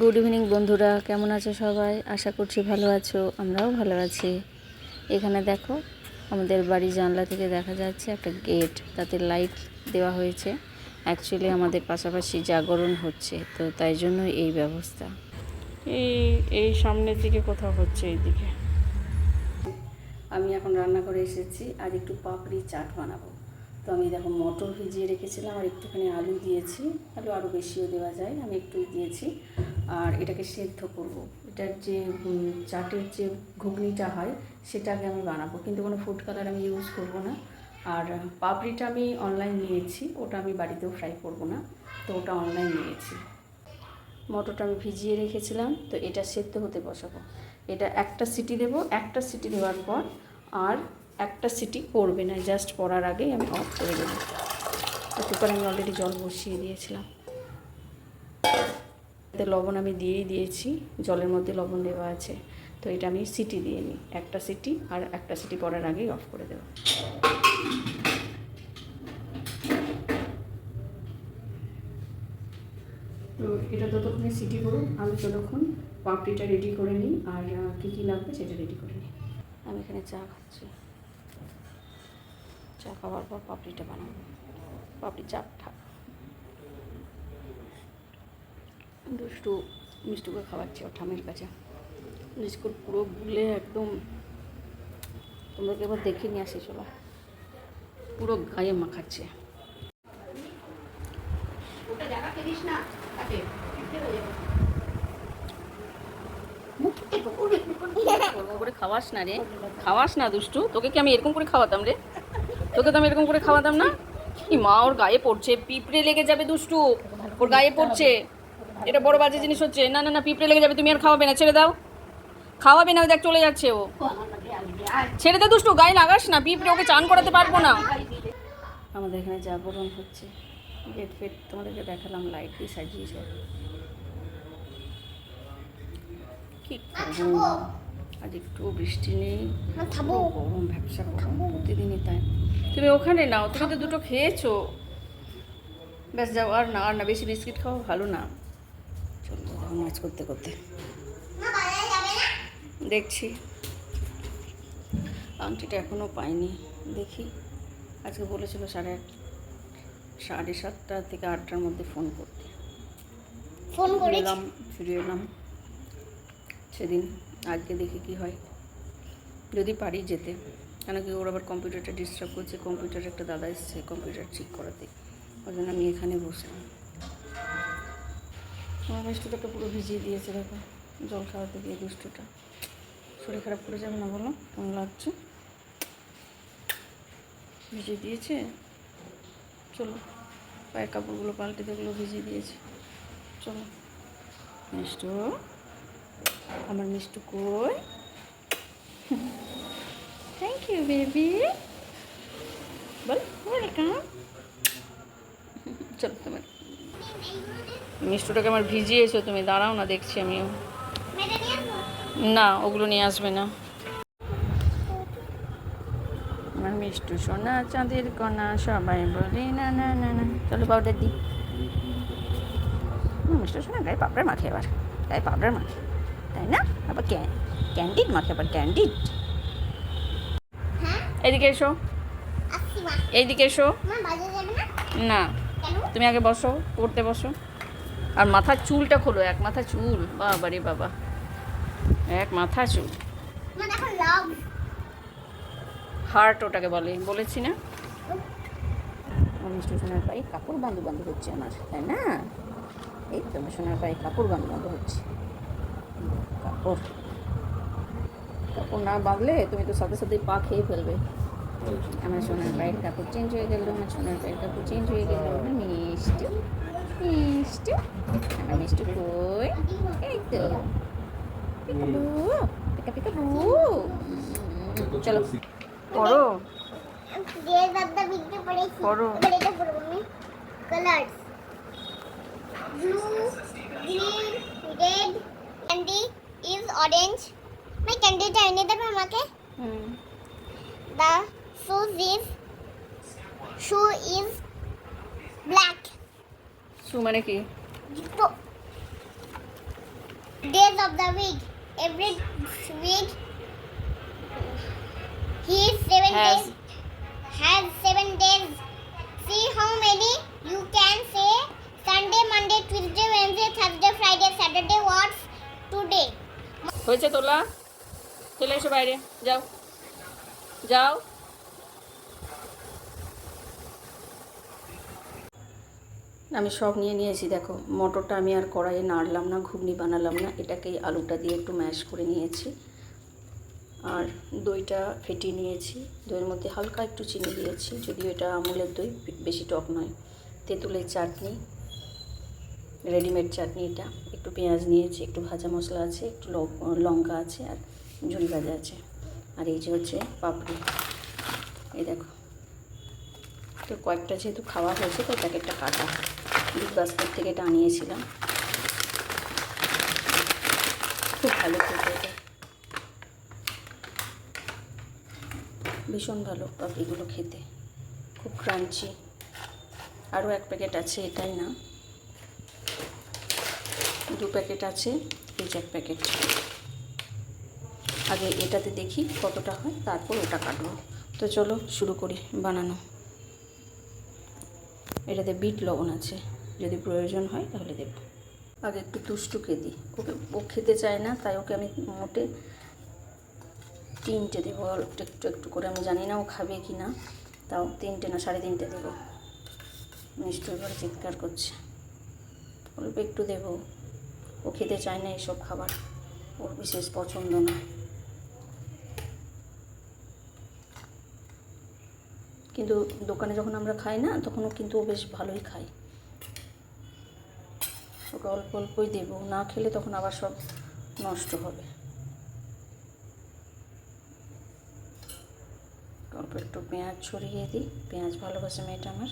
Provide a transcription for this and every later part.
Good evening বন্ধুরা। কেমন আছো সবাই? আশা করছি ভালো আছো। আমরাও ভালো আছি। এখানে দেখো আমাদের বাড়ি জানলা থেকে দেখা যাচ্ছে একটা গেট তাতে লাইট দেওয়া হয়েছে। অ্যাকচুয়ালি আমাদের পাশাপাশি জাগরণ হচ্ছে। তো তাই জন্য এই ব্যবস্থা। এই এই সামনের দিকে কোথাও হচ্ছে এইদিকে। আমি এখন রান্না করে এসেছি আর একটু পাপড়ি চাট বানাবো। তো আমি দেখো মটর ভিজিয়ে রেখেছিলাম আর একটুখানি আলু দিয়েছি। আলু আরও বেশিও দেওয়া যায়। আমি একটুই দিয়েছি। আর এটাকে সেদ্ধ করব। এটার যে চাটের যে ঘুগনিটা হয়, সেটাকে আমি বানাবো। কিন্তু কোনো ফুড কালার আমি ইউজ করব না। আর পাপড়িটা আমি অনলাইন নিয়েছি, ওটা আমি বাড়িতেও ফ্রাই করব না। তো ওটা অনলাইন নিয়েছি। মটরটা আমি ভিজিয়ে রেখেছিলাম, তো এটা সেদ্ধ হতে বসাবো। এটা একটা সিটি দেব, একটা সিটি দেওয়ার পর আর একটা সিটি পড়বে না জাস্ট পড়ার আগেই আমি অফ করে দেবো। কুকারে আমি অলরেডি জল বসিয়ে দিয়েছিলাম। এতে লবণ আমি দিয়েই দিয়েছি, জলের মধ্যে লবণ দেওয়া আছে। তো এটা আমি সিটি দিয়ে নিই, একটা সিটি আর একটা সিটি পড়ার আগেই অফ করে দেবো। তো এটা ততক্ষণে সিটি করুন, আমি ততক্ষণ পাপড়িটা রেডি করে নিই, আর কী কী লাগবে সেটা রেডি করে নিই। আমি এখানে চা খাচ্ছি। চা খাওয়ার পর পাপড়িটা বানাবো। পাপড়ি চাপটা দুষ্টু মিষ্টুকে খাওয়াচ্ছি ওর ঠামের কাছে। বিস্কুট পুরো গুলে একদম তোমরা এবার দেখে নিয়ে আসি চলো। পুরো গায়ে মাখাচ্ছে। করে খাওয়াস না রে খাওয়াস না দুষ্টু। তোকে কি আমি এরকম করে খাওয়াতাম রে? তোকে তো আমি এরকম করে খাওয়াতাম না? কি মা ওর গায়ে পড়ছে পিঁপড়ে লেগে যাবে দুষ্টু। ওর গায়ে পড়ছে। এটা বড় বাজে জিনিস হচ্ছে। না না না পিঁপড়ে লেগে যাবে তুমি আর খাওয়াবে না ছেড়ে দাও। খাওয়াবে না দেখ চলে যাচ্ছে ও। ছেড়ে দে দুষ্টু গায়ে লাগাস না পিঁপড়ে ওকে চান করাতে পারব না। আমাদের এখানে জাগরণ হচ্ছে গেট ফেট তোমাদেরকে দেখালাম লাইট দিয়ে সাজিয়েছে কি আজ একটু বৃষ্টি নেই পুরো গরম ব্যবসা গরম প্রতিদিনই তাই। তুমি ওখানে নাও তুমি তো দুটো খেয়েছো। ব্যাস যাও আর না আর না বেশি বিস্কিট খাওয়া ভালো না। নাচ করতে করতে। দেখছি। আংটিটা এখনও পাইনি। দেখি। আজকে বলেছিল সাড়ে আট সাড়ে সাতটা থেকে আটটার মধ্যে ফোন করতে। ফোন করে এলাম ফিরে এলাম সেদিন আজকে দেখি কি হয়। যদি পারি যেতে। কেন কি ওর আবার কম্পিউটারটা ডিস্টার্ব করছে কম্পিউটার একটা দাদা এসছে কম্পিউটার ঠিক করাতে। ওই জন্য আমি এখানে বসলাম। আমার মিষ্টুটাকে পুরো ভিজিয়ে দিয়েছে, দেখো। জল খাওয়াতে গিয়ে দুষ্টুটা। শরীর খারাপ করে যাবে না বলো? কেমন লাগছে? ভিজিয়ে দিয়েছে? চলো, পায়ের কাপড়গুলো পাল্টে দেখল ভিজিয়ে দিয়েছে। চলো। মিষ্টু, আমার মিষ্টু কই? থ্যাংক ইউ বেবি বল ওয়েলকাম চলো তোমার। মিষ্টুটাকে আমার ভিজিয়েছো তুমি দাঁড়াও না দেখছি আমিও? না ওগুলো নিয়ে আসবে না। আমার মিষ্টু সোনা চাঁদের কণা সবাই বলে না না না না। চলো পাউডার দিই। হুম, মিষ্টু সোনা গায়ে পাপড়ার মাখে আবার গায়ে পাপড়ার মাখে। তাই না? আবার ক্যান ক্যান্ডিড মাখে আবার ক্যান্ডিড এদিকে এসো। এইদিকে এসো। না। তুমি আগে বসো পড়তে বসো। আর মাথার চুলটা খোলো এক মাথা চুল। বাবা রে বাবা। এক মাথা চুল। হার্ট ওটাকে বলে বলেছি না? মিষ্টি সোনার পায়ে কাপড় বান্ধু বান্ধু হচ্ছে আমার তাই না? এই তো আমার সোনার পায়ে কাপড় বান্ধু বান্ধু হচ্ছে। কাপড়। কাপড় না বাঁধলে তুমি তো সাথে সাথে পা খেয়ে ফেলবে। আমার সোনার পায়ের কাপড় চেঞ্জ হয়ে গেল আমার সোনার পায়ের কাপড় চেঞ্জ হয়ে গেল আমার মিষ্টি মিষ্টি আমার মিষ্টি কই? এই তো। পিকাবু পিকা পিকাবু চলো। পড়ো। পড়ো। আমাকে hmm the shoes is shoe is black shoe মানে কি জুতো days of the week. Every week he is seven Has. days has seven days. See how many you can say Sunday, Monday, Tuesday, Wednesday, Thursday, Friday, Saturday. What's today? হয়েছে তোলা চলে এসো বাইরে যাও যাও আমি সব নিয়ে নিয়েছি, দেখো। মটরটা আমি আর কড়াইয়ে নাড়লাম না, ঘুগনি বানালাম না। এটাকেই আলুটা দিয়ে একটু ম্যাশ করে নিয়েছি। আর দইটা ফেটিয়ে নিয়েছি। দইয়ের মধ্যে হালকা একটু চিনি দিয়েছি, যদিও এটা আমুলের দই, বেশি টক নয়। তেঁতুলের চাটনি রেডিমেড চাটনি এটা। একটু পেঁয়াজ নিয়েছি, একটু ভাজা মশলা আছে, একটু লঙ্কা আছে আর ঝুড়ি ভাজা আছে। আর এই যে হচ্ছে পাপড়ি। এই দেখো। তো কয়েকটা যেহেতু খাওয়া হয়েছে তো প্যাকেটটা কাটা। বিগ বাস্কেট থেকে এটা আনিয়েছিলাম খুব ভালো খেতে ভীষণ ভালো পাপড়িগুলো খেতে। খুব ক্রাঞ্চি আরও এক প্যাকেট আছে, এটাই না। দু প্যাকেট আছে, এই এক প্যাকেট। আগে এটাতে দেখি কতটা হয়, তারপর ওটা কাটবো। তো চলো শুরু করি বানানো। এটাতে বিট লবণ আছে। যদি প্রয়োজন হয় তাহলে দেব। আগে একটু দুষ্টুকে দিই। ওকে, ও খেতে চায় না, তাই ওকে আমি মোটে তিনটে দেবো। একটু একটু করে, আমি জানি না ও খাবে কি না, তাও তিনটে না, সাড়ে তিনটে দেবো। নিশ্চয় করে চিৎকার করছে। অল্প একটু দেবো। ও খেতে চায় না এইসব খাবার। ওর বিশেষ পছন্দ না। কিন্তু দোকানে যখন আমরা খাই না তখনও কিন্তু ও বেশ ভালোই খায়। ওকে অল্প অল্পই দেবো। না খেলে তখন আবার সব নষ্ট হবে। অল্প একটু পেঁয়াজ ছড়িয়ে দিই। পেঁয়াজ ভালোবাসে মেয়েটা আমার।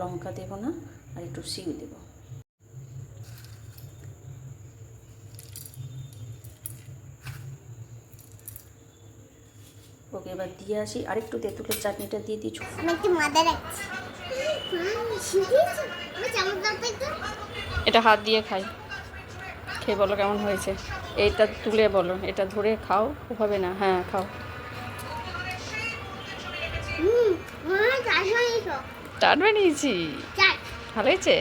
লঙ্কা দেবো না, আর একটু সিউ দেবো। ওকে এবার দিয়ে আসি। আরেকটু তেঁতুলের চাটনিটা দিয়ে একটু মাদা এটা হাত দিয়ে খাই। খেয়ে বলো কেমন হয়েছে। এইটা তুলে বলো এটা ধরে খাও হবে না হ্যাঁ খাও। হুম, হয়। চাট বানিয়েছি ভালো হয়েছে?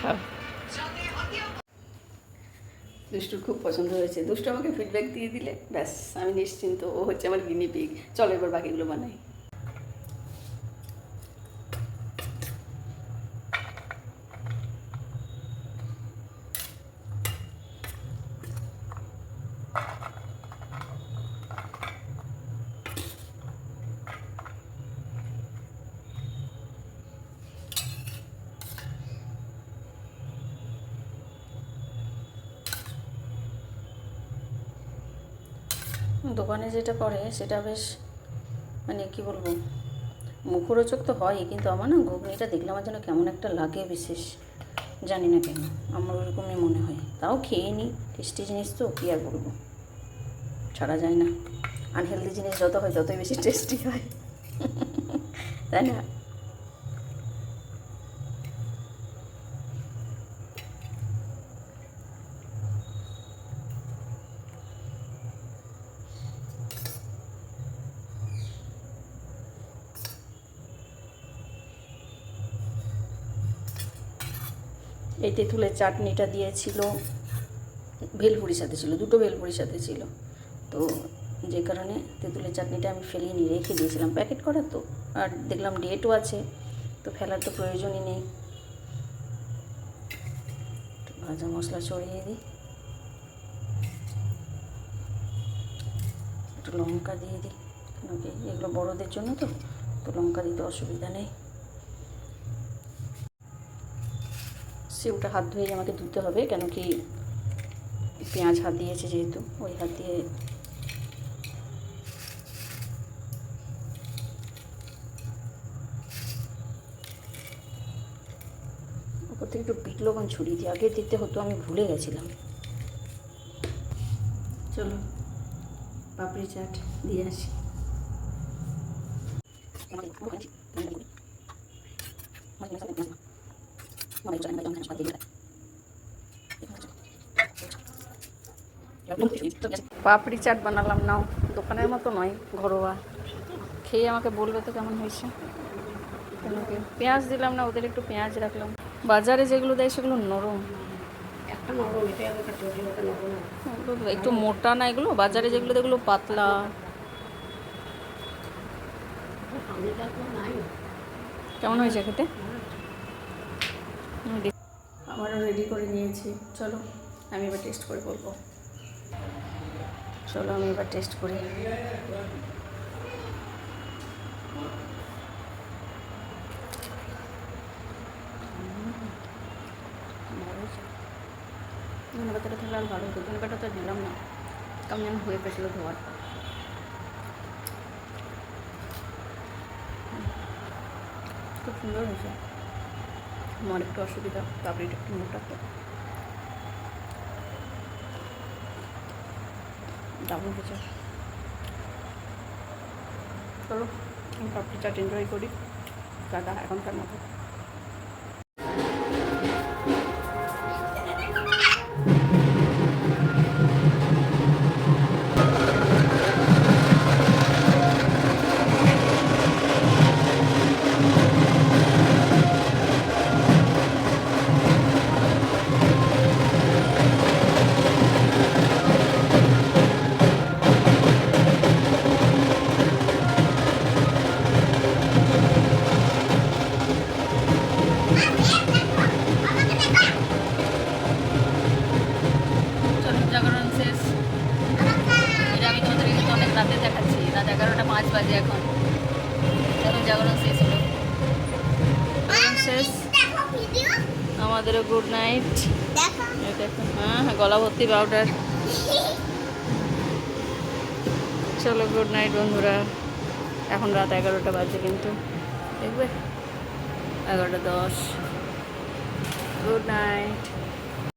খাও। দুষ্টুর খুব পছন্দ হয়েছে। দুষ্টু আমাকে ফিডব্যাক দিয়ে দিলে ব্যাস আমি নিশ্চিন্ত ও হচ্ছে আমার গিনি পিগ চলো এবার বাকিগুলো বানাই। দোকানে যেটা করে সেটা বেশ মানে কি বলব, মুখরোচক তো হয় কিন্তু আমার না ঘুগনিটা দেখলে আমার যেন কেমন একটা লাগে বিশেষ। জানি না কেন, আমার ওরকমই মনে হয়। তাও খেয়ে নিই টেস্টি জিনিস তো, কী আর বলব? ছাড়া যায় না। আনহেলদি জিনিস যত হয় ততই বেশি টেস্টি হয়। তাই না? এই তেঁতুলের চাটনিটা দিয়েছিল, ভেলপুরির সাথে ছিল, দুটো ভেলপুরির সাথে ছিল। তো যে কারণে তেঁতুলের চাটনিটা আমি ফেলিয়ে নিয়ে রেখে দিয়েছিলাম। প্যাকেট করা তো, আর দেখলাম ডেটও আছে, তো ফেলার তো প্রয়োজনই নেই। ভাজা মশলা ছড়িয়ে দিই। একটু লঙ্কা দিয়ে দিই। এগুলো বড়োদের জন্য তো তো লঙ্কা দিতে অসুবিধা নেই। সেউটা হাত ধুয়ে আমাকে ধুতে হবে, কেন কি পেঁয়াজ হাত দিয়েছে যেহেতু, ওই হাত দিয়ে ওপর থেকে একটু বিট লবণ ছড়িয়ে দিই। আগে দিতে হতো, আমি ভুলে গেছিলাম। চলো, পাপড়ি চাট দিয়ে আসি। পাপড়ি চাট বানালাম নাও। দোকানের মতো নয় ঘরোয়া। খেয়ে আমাকে বলবে তো কেমন হয়েছে। পেঁয়াজ দিলাম না ওদের একটু পেঁয়াজ রাখলাম। বাজারে যেগুলো দেয় সেগুলো নরম। একটা মোটা না এগুলো বাজারে যেগুলো এগুলো পাতলা। কেমন হয়েছে খেতে? দেখ- আমারও রেডি করে নিয়েছি। চলো, আমি এবার টেস্ট করে বলব। চলো, আমি এবার টেস্ট করি। ধনে পাতাটা থাকলে আর ভালো হতো। ধনে তো দিলাম না। কেমন যেন হয়ে গেছিল ধোয়ার। খুব সুন্দর হয়েছে। আমার একটু অসুবিধা পাপড়িটা একটু মোটা তো। দারুণ বিচার চলো, আমি পাপড়ি চাট এনজয় করি। দাদা এখনকার মতো। এখন জাগরণ শেষ হলো শেষ আমাদেরও গুড নাইট হ্যাঁ হ্যাঁ গলা ভর্তি পাউডার চলো গুড নাইট বন্ধুরা। এখন রাত এগারোটা বাজে কিন্তু। দেখবে? এগারোটা দশ। Good night